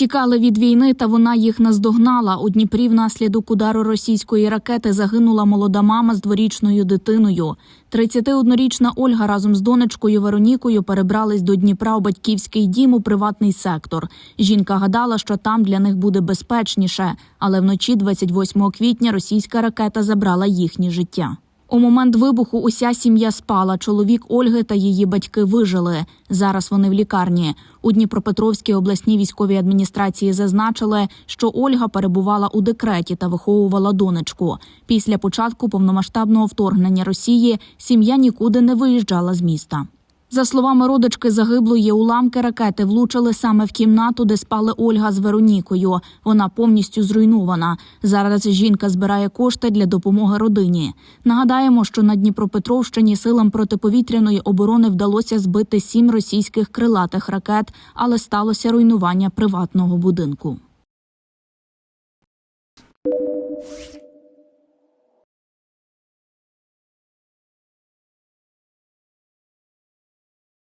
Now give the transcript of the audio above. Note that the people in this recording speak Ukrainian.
Тікали від війни, та вона їх наздогнала. У Дніпрі внаслідок удару російської ракети загинула молода мама з дворічною дитиною. 31-річна Ольга разом з донечкою Веронікою перебрались до Дніпра у батьківський дім у приватний сектор. Жінка гадала, що там для них буде безпечніше, але вночі 28 квітня російська ракета забрала їхнє життя. У момент вибуху уся сім'я спала. Чоловік Ольги та її батьки вижили. Зараз вони в лікарні. У Дніпропетровській обласній військовій адміністрації зазначили, що Ольга перебувала у декреті та виховувала донечку. Після початку повномасштабного вторгнення Росії сім'я нікуди не виїжджала з міста. За словами родички загиблої, уламки ракети влучили саме в кімнату, де спали Ольга з Веронікою. Вона повністю зруйнована. Зараз жінка збирає кошти для допомоги родині. Нагадаємо, що на Дніпропетровщині силам протиповітряної оборони вдалося збити сім російських крилатих ракет, але сталося руйнування приватного будинку.